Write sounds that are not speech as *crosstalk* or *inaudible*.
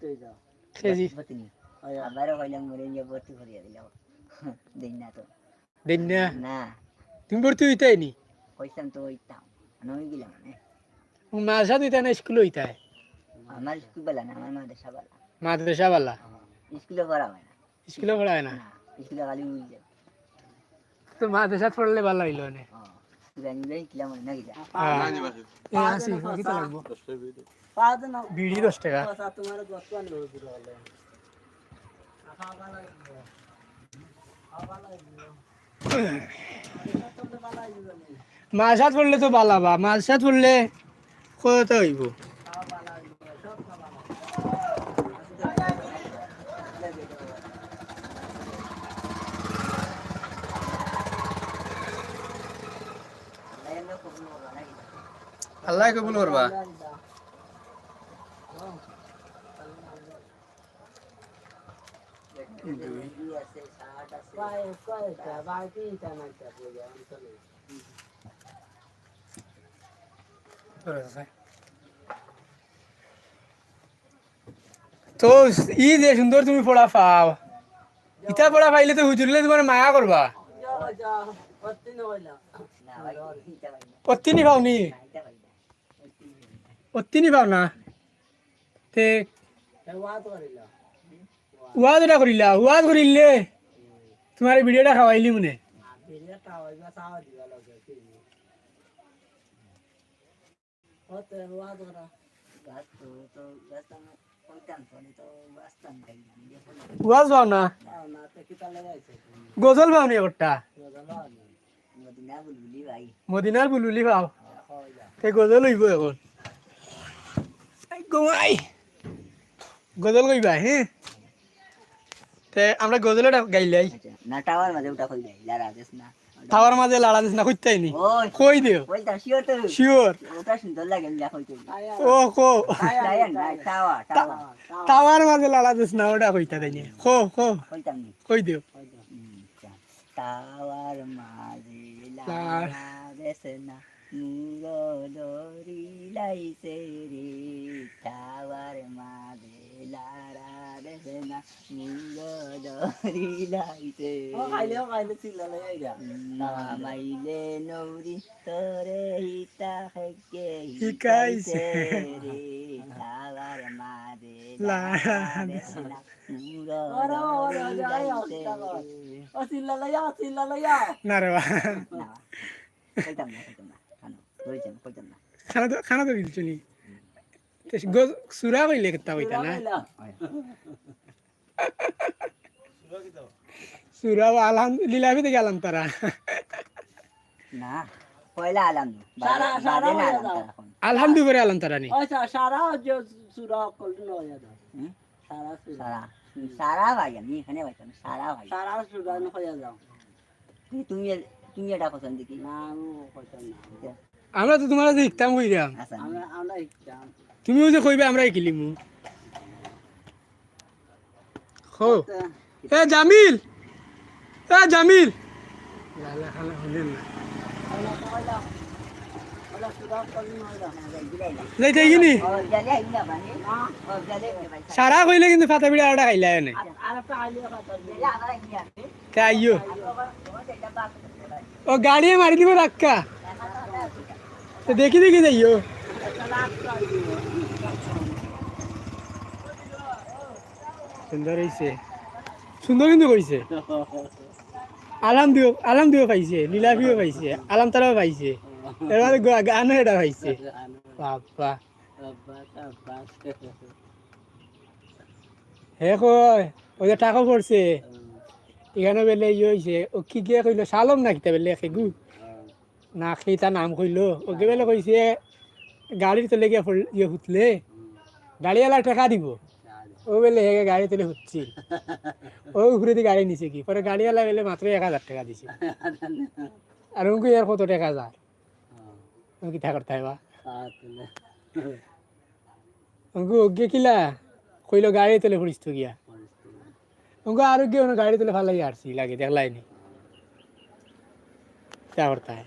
হয়ে যাও বতিনি ওই কইলাম মরে নিয়ে ভর্তি করিয়া দিলাম দিন না তো দেন না না তুমি ভর্তি হইতাই নি কইতাম তো ওইতাম নই গেলাম মাঝা দিতা না স্কুল হইতাই আমার স্কুল বেলা না আমার মাদ্রাসা বেলা মাদ্রাসা বালা স্কুলে পড়া হয় না স্কুলে পড়ায় না না স্কুলে খালি যায় তো মাদ্রাসাত পড়লে ভালো হইল নে বিড়ি দশ টাকা মাছাত পড়লে তো বালা বা মাছাত পড়লে কত হইব আল্লাহ কবুল করবা। তো ই যে সুন্দর তুমি পড়া পাও। ইটা পড়া পাইলে তো হুজুরলে তোমার মায়া করবা। অত্তিনি পাও নি অত্তিনি পাও না। তে ওয়াজ এটা করিলা ওয়াজ করিলে তোমার ভিডিওটা খাওয়াইলি মনে। ওয়াজ পাও না। গজল পাও নি একটা মদিনার বুলুলি পাও তে গজল হইব এখন। গজল কইবা হ্যাঁ তে আমরা গজলটা গাইলাই না টাওয়ার মাঝে ওটা কই যাই লারা দেশ না। তাওয়ার মাঝে লাড়া দিস না কইতাই নি। কই দিও? বলতাম শিওর তো। শিওর ওটা সুন্দর লাগে আমি দেখো তো ও কো। টায়ার না টাওয়া টাওয়া মাঝে লাড়া দিস না ওটা কইতা দেনি কো কো। কইতাম নি। কই দিও? টাওয়ার মাঝে লার। লারা দেশ না। দরি লাইছে রে টাওয়ার মাঝে লারা দেশ না দরি লাইছে মাইলে নৌরি তোরে হিতা হেকে হিকাইছে রে টাওয়ার মাঝে লারা দেশ না নূর দরি লাইছে রে না রে বা না কইতাম না কইতাম না না। খানা তো খানা তো সুরা কইলে কিতা কইতা না? *laughs* সুরা দেখে আলাম তারা। না পয়লা আলাম। সারা সারা তারা নি। সারা যে সুরা কল্পনা যাও। হুম? সারা সুরা। সারা। সারা ভাই আমি এখানে পাইতাম সারা ভাই। সারা সুরা যাও। তুমি তুমি এটা পছন্দ কি না আমি কইতাম না। আমরা তো তোমার দেখতাম কইরাম আসান আমরা আমরা তুমিও যে কইবে আমরা কিলিমু। হো। এ জামিল! এ জামিল! সারা কইলে কিন্তু ফাতা বিড়া আড়া খাইলা এনে। ও গাড়ি মারি দিব রাক্কা দেখি দেখি যাইও সুন্দর হইছে। সুন্দর কিন্তু কইছে। আলাম দিও আলাম দিও পাইছে লীলাভিও পাইছে আলাম তারাও পাইছে। এবার গানও এটা পাইছে। বাবা হে কয় ওই যে টাকা পড়ছে। এখানে বেলে ইয়ে হয়েছে ও কি গিয়ে কইলো সালম না কিতা বেলে খেগু না খেয়ে তার নাম কইলো। ওকে বেলা কইছে গাড়ির তলে গিয়ে ইয়ে হুতলে গাড়িওয়ালা টাকা দিব। ও বেলে হে গাড়ি তলে হচ্ছি ও ঘুরে দিয়ে গাড়ি নিছে কি? পরে গাড়িওয়ালা বেলে মাত্র এক হাজার টাকা দিছে। আর ওকে আর কত টাকা যায় কি তা করতে হইবা অঙ্কু ওকে কিলা? কইলো গাড়ি তলে ফুড়িস তো গিয়া অঙ্কু আর গিয়ে তলে তুলে ফালাই আসছি লাগে দেখলাই নি? তা করতে হয়